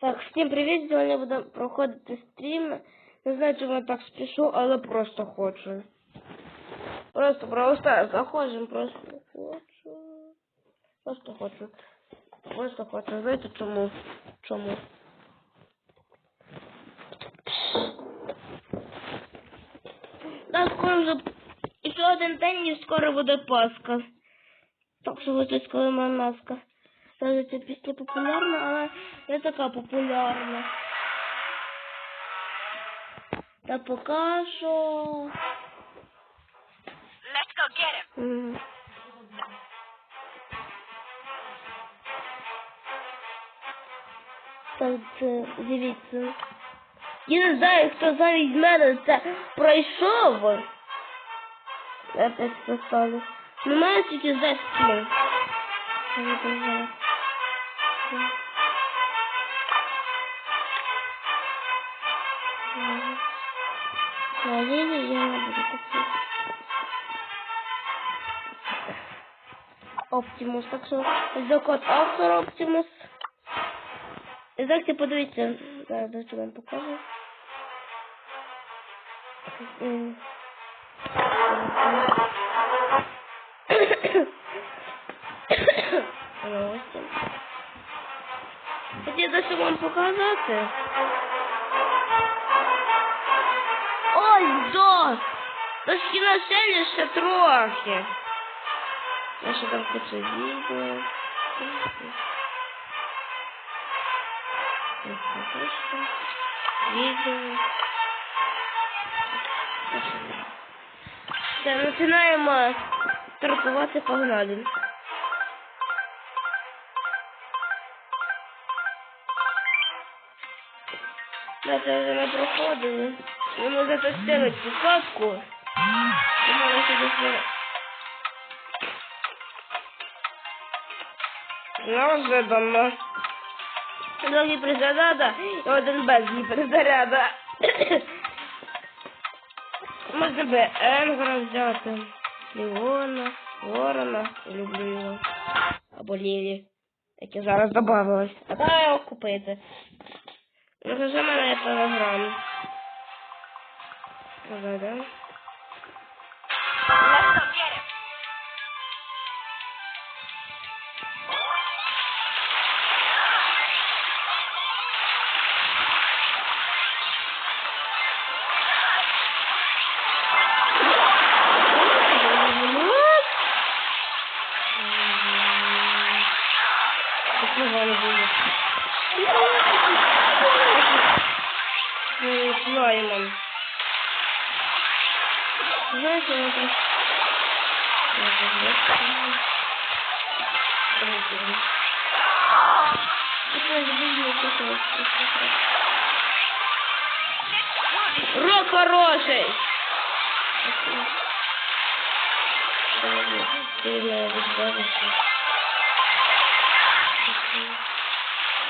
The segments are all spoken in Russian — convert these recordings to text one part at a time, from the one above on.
Так, всім привіт! Сьогодні буду проходити стрім. Не знаю, чому я так спішу, але просто хочу. Просто просто заходимо, просто хочу. Просто хочу. Просто хочу. Знаєте чому? Чому? Так, скоро вже і ще один день і скоро буде Пасха. Так що готуйсь, коли моя маска. Даже ця пісня популярна, але не така популярна. Та поки що... Let's go get him. М. Так, це, дивіться. Я не знаю, хто замість мене це пройшов. Я опять поставлю. Ну, мене тільки за стіл. Я не знаю. Валерий, я не буду купить. Оптимус, так що закон автор Оптимус. І так, подивіться, зараз я вам покажу. М. Ось. Хотів дещо вам показати. Ой, да! Трошки населі ще трохи. Я ще там хочу відео. Відео. Все, починаємо торгувати погнали. Да, це вже не проходили. Ну, ми затестили цю катку. І мене сюди Неожиданно. Два гіперзаряда і один без гіперзаряда. Можна би Енгра взяти. Леона, Ворона, я люблю його. Або Лілі, яке зараз добавилось. А давай його купити. Покажи мене телеграм. Давай, да? Let's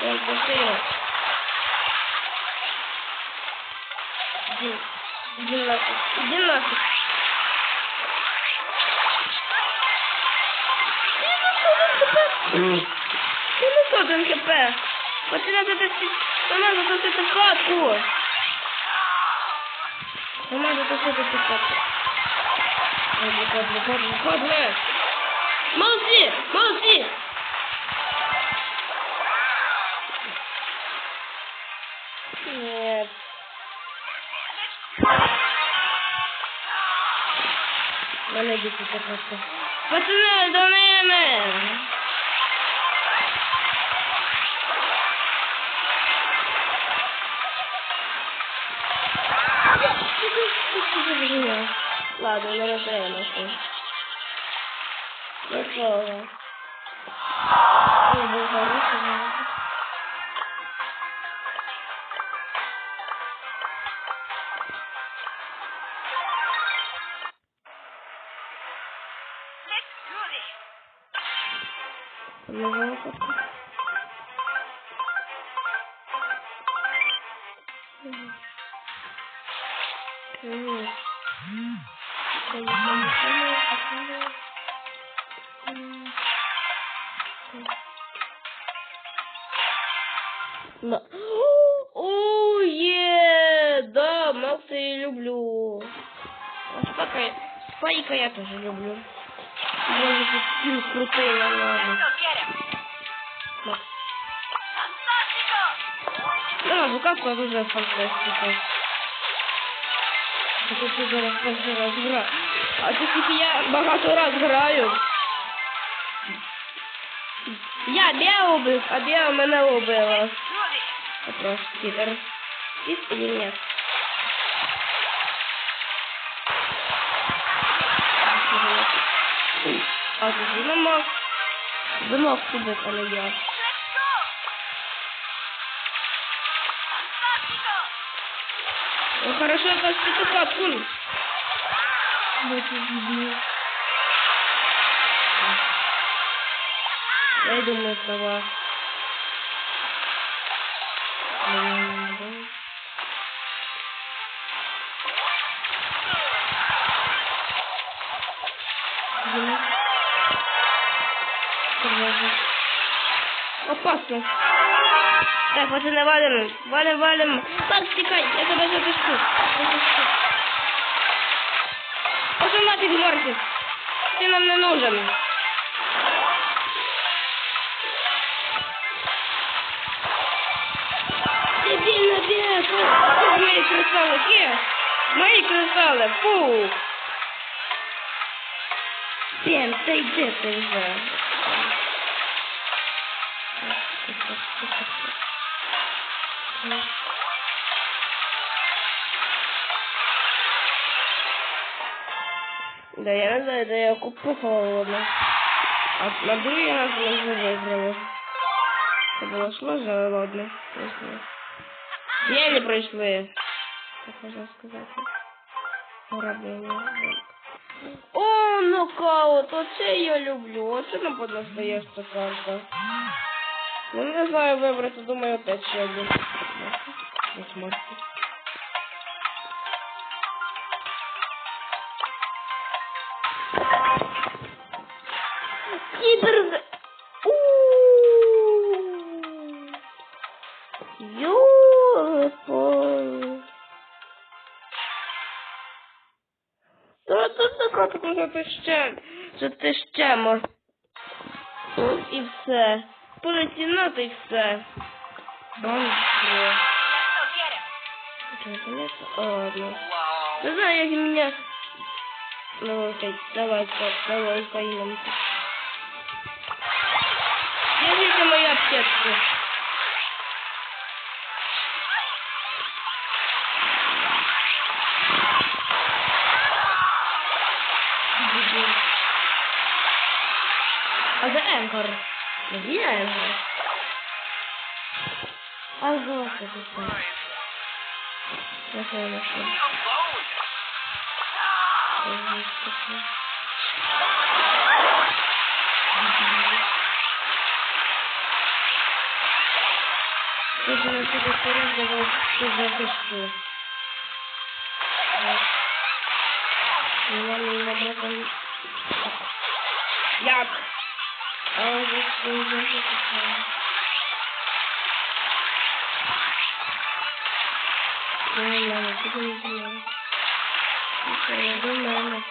Я посылаю. Иди, иди нафиг, иди нафиг. Ти не сотен хп. От ти надо досить, вона задосити хатку. Вона задосити цю хатку. Виходь, виходь, виходь, виходь. Молчи, молчи. Мене діти просто. Пацани, до ними! Ладно, не роздаємося. Нічого. Ой, був Fantastico! Да, звуковка дуже фантастика. Це ти зараз. А тільки я багато раз. Я Беа убив, а Беа мене убила. Вопрос, Питер. Есть или нет? А, ты замок. Замок тебе, а не я. Ну хорошо, как ты только откуда? Вот дебил. Я думаю. Тревожно. Опасно. Так, пацаны, валим. Валим, валим. Так, стекай, я тебя запишу. Запишу. Пошел нафиг, Морсис. Ты нам не нужен. Дебильно бег. Мои кристаллы, где? Мои кристаллы, фу. Бен, ты где ты уже? Да, я знаю, да я купу холодно. А на другий раз вже виграли. Це було сложно, ладно. Пройшли. Я не пройшли. Так можна сказати. Граблення. О, нокаут! Оце я люблю. Оце нам ця карта. Ну, не знаю вибрати, думаю, опять ще один. Ось. би ще, що ти ще мож. І все. Полетінати і все. Боже. Ладно. Не знаю, як мене. Ну, окей, давай, давай, поїдемо. Держите мою аптечку. Мои аптечки. А за Энкор? Где Энкор? А вот это что? Я понял, Leave что. me alone. Даже на тебе порядок что запишу. Я не набрал. Як? А вот что я записала. Не знаю, ты не знаю. Я думаю,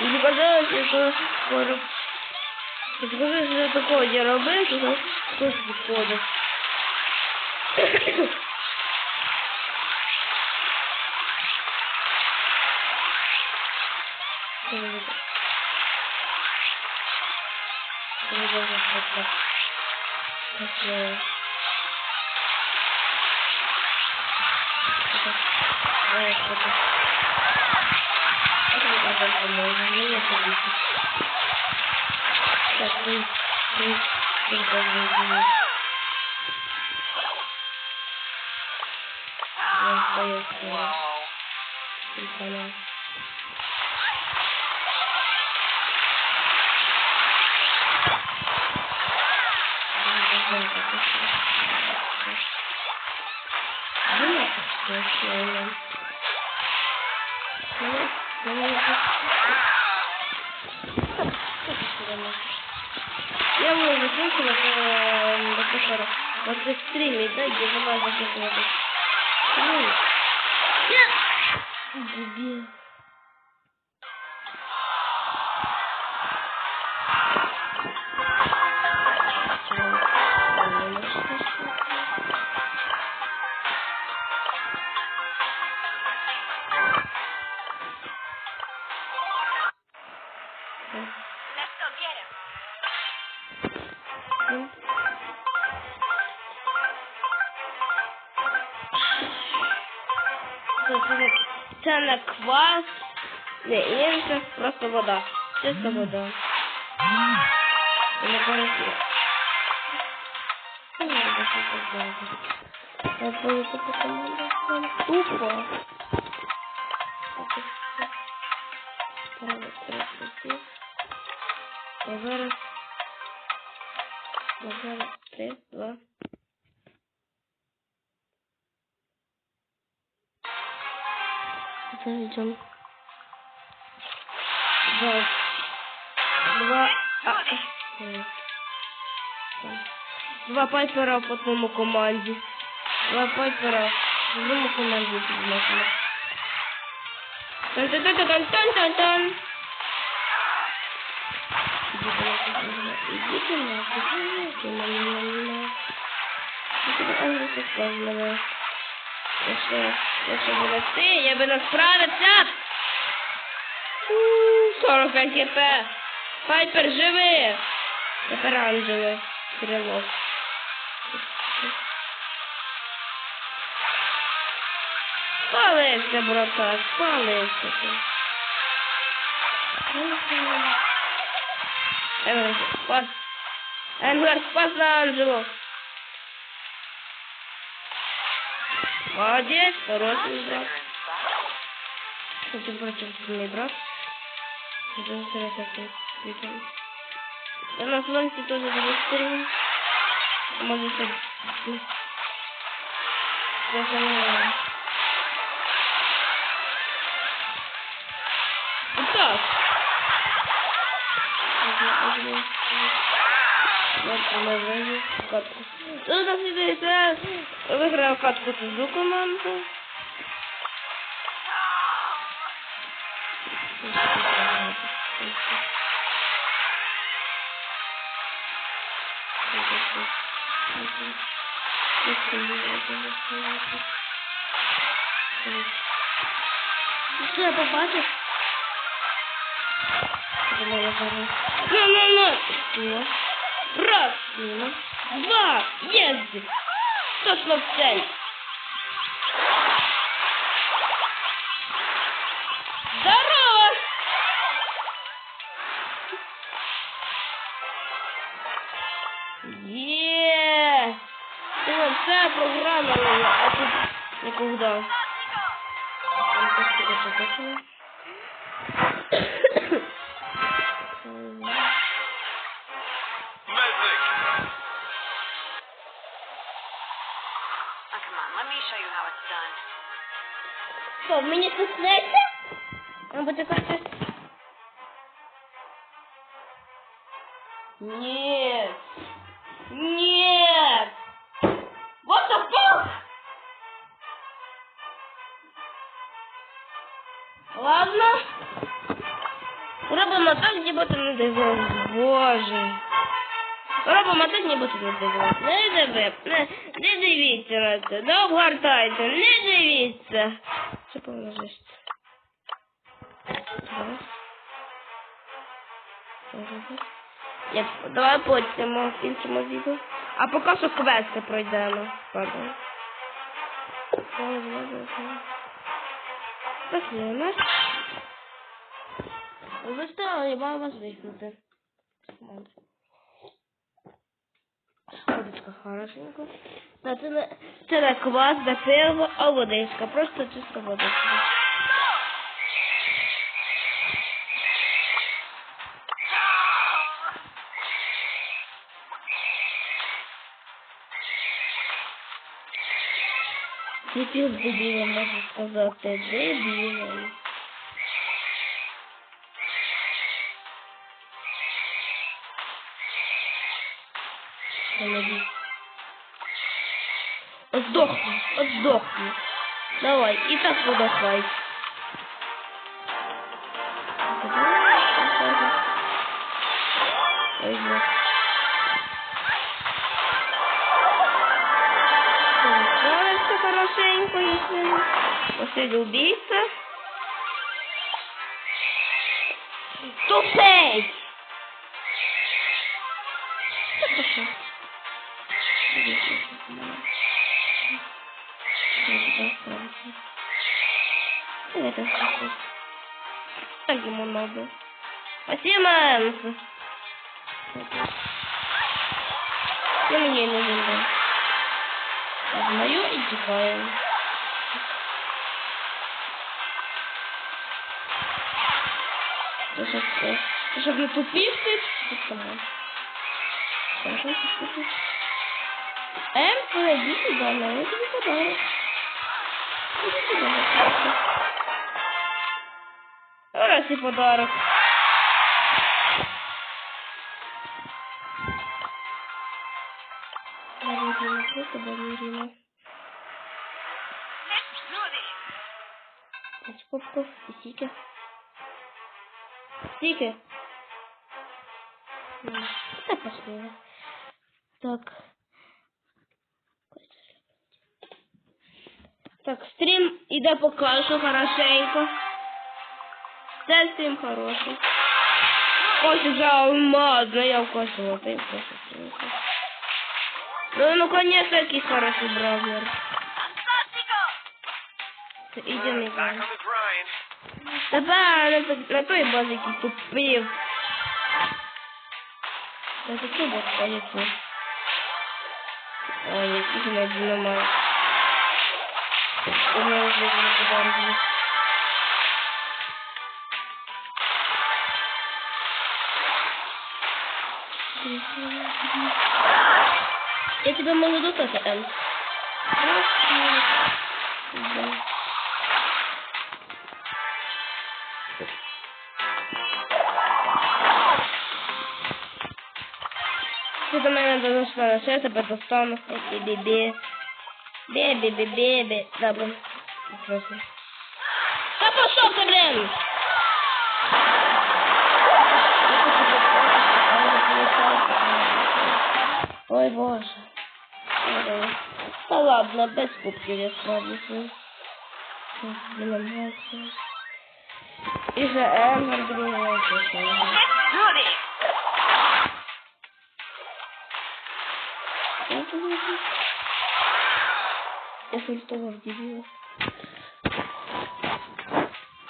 Мені казалося, що скоро. Скажи, що я такого не робив, то там хтось підходить. Так, ты, ты, ты должен Я стою, стою. Whoa. Телефона. Я ми закінчили е, до пошара. На цих стрімі, да, де немає закінчувати. Ну, дебіл. Це, це, не квас, не інше, просто вода. Чиста вода. Не я. Я бою тупо зараз. Лапай по твоєму команді. Два пера по твоєму команді. Тан-тан-тан-тан-тан-тан! Идите Якщо, ти, я би не справився. 45 хп. Пайпер, живи! Тепер анджели. Стрілок. Спалився, братак, спалився ти. Енгер, спас. Енгер, спас на Анджело. Молодец, хороший брат. Кстати, против мой брат. Это интересно, как. Я на фронте тоже зарегистрирован. Может быть, я Вот она выиграла катку. Ну, на следующий выиграл катку чужую команду. Що я побачив? Ну, ну, ну. Раз. Два, езды. Точно в цель. Здорово! Є! О, це програма, а тут никуда. Medic. Що, мені це сниться? Або ти кажеш? Нет. Нет. What the fuck? Ладно. Робимо так, ніби ти не дивився. Боже. Робимо так, ніби ти не дивився. Не диви, не, не дивіться на це. Не обгортайте, не дивіться. такое жесть. Я, давай потім кінчимо відео. А поки що квести пройдемо. Ладно. Так, є у нас. Виставили, я маю вас вихнути. Водичка хорошенько. Це це не квас, не пиво, а водичка. Просто чиста водичка. Дебіл дебілом, можна сказати. Дебілом. Тобі. От здохни, от здохни. Давай, і так подохай. Ой, бог. Справился хорошенько, если последний убийца. Тупей! Ему надо. Спасибо, Энс. Ты мне не нужен. Знаю и тихаю. Ты чтоб, ты, ты чтоб не тупил ты? Хорошо, Эм, подойди сюда, на я тебе подарок. Иди сюда. Раз и подарок. Балерина, это балерина. Скобков и стики. Стики. М, Это пошли. Так. Так, стрім іде поки що хорошенько. Це стрім хороший. Ось вже алмазна, я вкосила, ти просто Ну, наконец-то якийсь хороший браузер. Це ідемо Back on йдемо. the grind. Тепер на, той- на той базі, який тупив. Та це що бот ходиться? Ой, якийсь не динамайт. У мене вже не Eu te dou uma luta, tá? Tá. Você também não dá nos para certa para tostar no BBB. BBB, BBB, tá bom. Tá passou, Gabriel! Ой, боже. Ой, Та ладно, без кубків я справлюся. Блін, І же Ембер, блін, я пішов. Я сультовал дебила.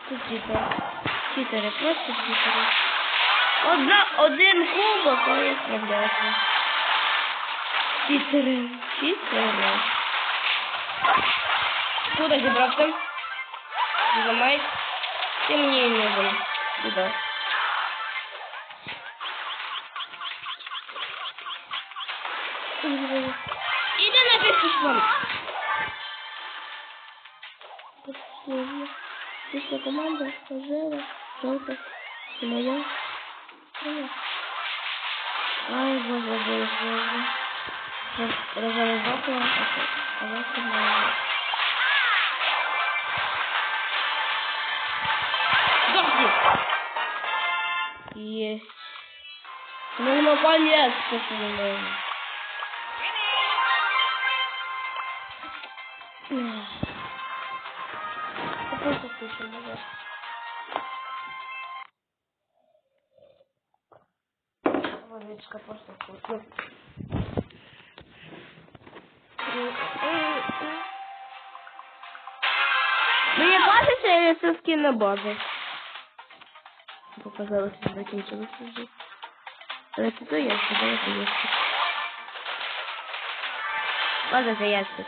Тут типа читери, просто читери. Одна, один кубок, а я справляюся. Читери, читери. Куда зібрався? Зламай. Ти мені не нужен. Куда? Иди на пешком. Последняя. Вышла команда, и моя. Моя. Ай, боже, боже, боже. Сдохни! Есть. Ну, наконец-то, понимаю. Просто слушай, давай. Водичка просто вкусно. Мені бачиться, я це скину на базу. Показалось, що закінчилося вже. Але це то ящик, але це ящик. База це ящик.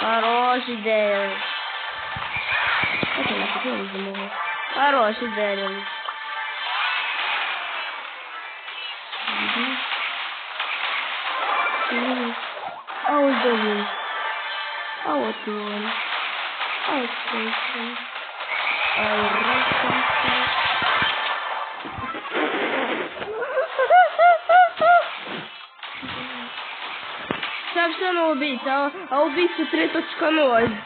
Хороший дерево. Это на какой замовил? Хороший дерево. Adorei. Ao adoro. Ao peixe. Ao Sabe que eu não ouvi? Tá? A ouvi se treta ficando hoje.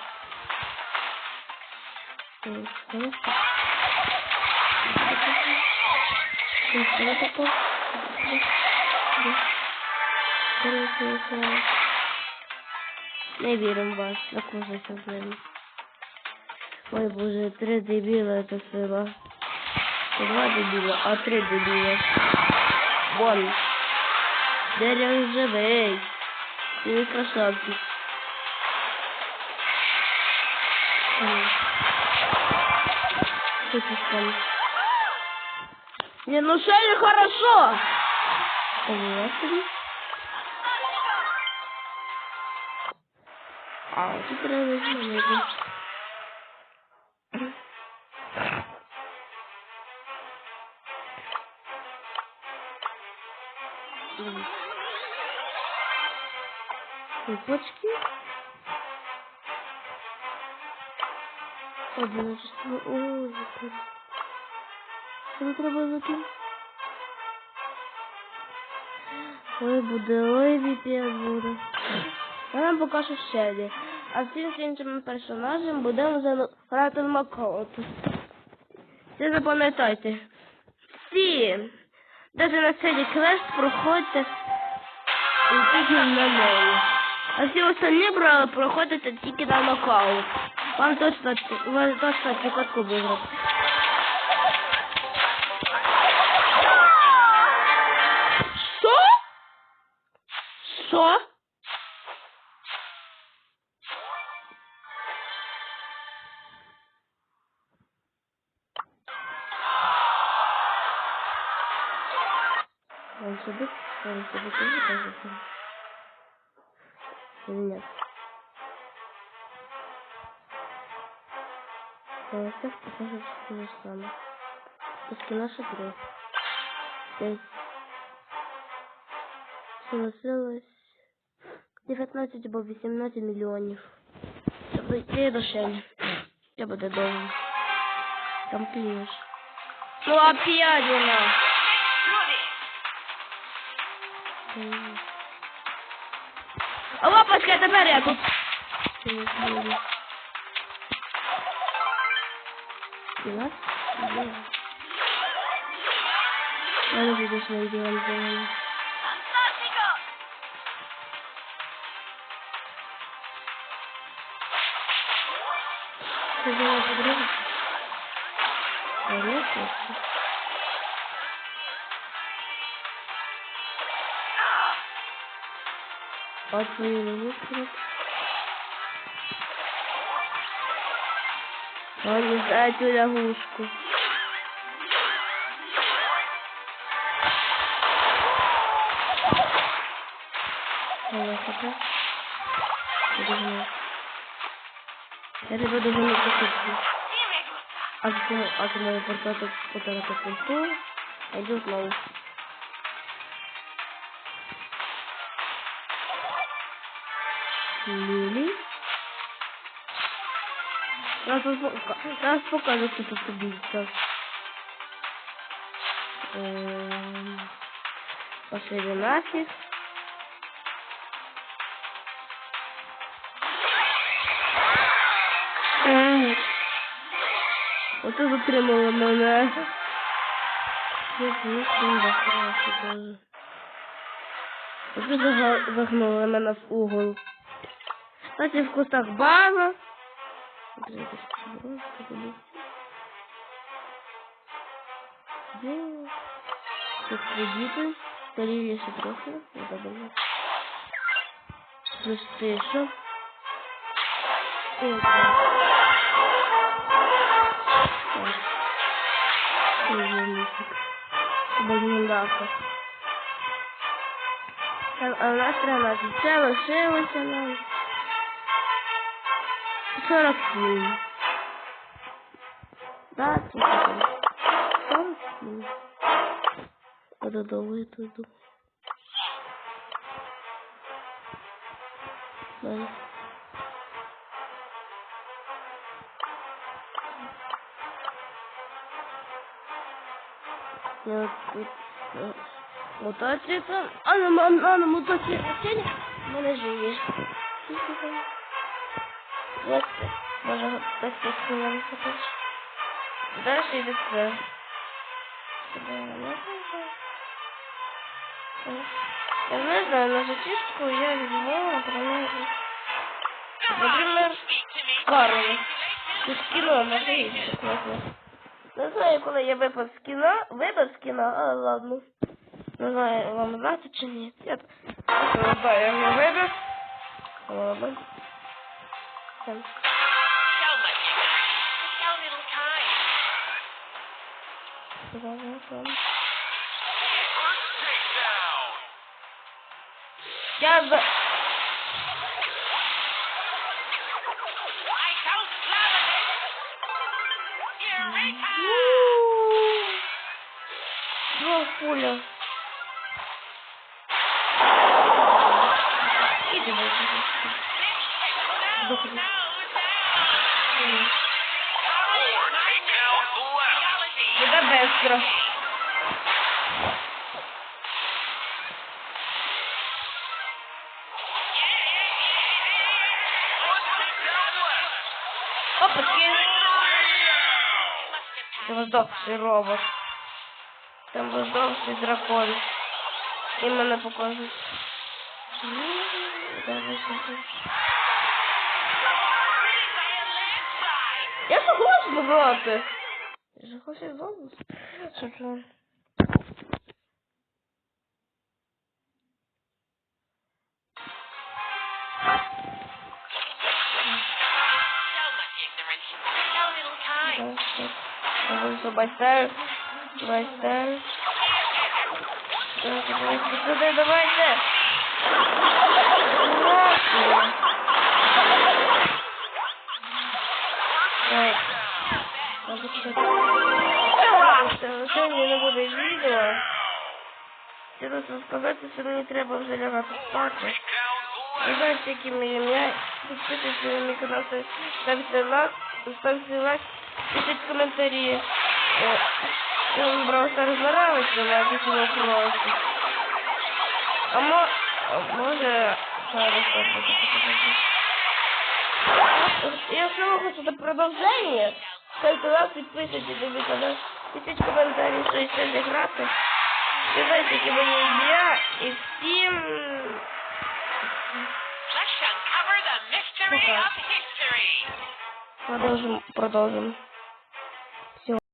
Thank you. Не віримо в вас, на кожен сьогодні. Ой боже, три дебіла це сила. Не два дебіла, а три дебіла. Вон. Дерево живий. Ти красавчик. Ой. Что ты там? Не, ну Шелли хорошо. Господи. А, тут змінити. М. Цепочки. Одиночество. Ой, яка. Що треба закинути? Ой, буде, ой, VPN буде. Я нам покажу Шелі. А всім іншим персонажам будемо за- грати в Макаот. Це запам'ятайте. Всі, навіть на цей квест проходьте і тільки на неї. А всі брали проходите тільки на нокаут. Вам точно, вам точно чекотку виграти. Що? Що? Он сюда, он сюда тоже кажется. Или нет? Новостях покажет то же самое. Пусть наша игра. Пять. Согласилось 19 або 18 мільйонів. Щоб дійти до Шелі. Я буду довго. Там клієш. Ну опять вона. М. А лапочка, тепер я тут. Дела? Дела. Я не буду своим делом заниматься. А. А твою ловушку? Он не знает эту. Подожди. Я тебе буду не покупку. А почему, а ты мою портату потом пульту, идет лоу. Лили. Раз, пока- раз покажу, кто тут убийца. Эм, Пошли нафиг. М. Ото затримала мене. Я звісно заховався даже. Ото зага- загнули мене в угол. Кстати, в кустах было, было. Где? Тут кредиты. Полили еще трохи. Я забыла. Плюс. И. Извините. Базмундака. Так, а у нас 13. Це лишилося нам. 47. Да, це таке. 47. А додому я тут йду. Далі. Я вот тут... э, Вот. Можно посмотреть на высоты. Дальше идет сюда. Сюда можно. Я знаю, да, на зачистку я любила, например, например, Карли. Ти з кіно надивіться. Не знаю, коли я випав з кіно, випав з ладно. Не знаю, вам знати чи ні. Я, я не знаю. Ладно. folks. So much time. So little time. I don't love left. Опачки. Це воздовший робот. Там воздовший дракон. І мене покажуть. Я согласна грати. Я же хочу знову. Що це? Selma, ignorant. Take a Це Сьогодні не буде відео. Хотіла сказати, що мені треба вже лягати спати. Takedowns Ви left. знаєте, які ми ім'я. Підписуйтесь на мій канал, ставте лайк, ставте лайк, пишіть коментарі. Е, Що вам Brawl Stars нравиться, лайк, якщо ви просто. А мо... а може... Зараз так Якщо ви хочете продовження, ставте лайк, підписуйтесь на мій канал, пишіть коментарі, що ще зіграти. Сказайте, які мені ім'я, і всім... Let's uncover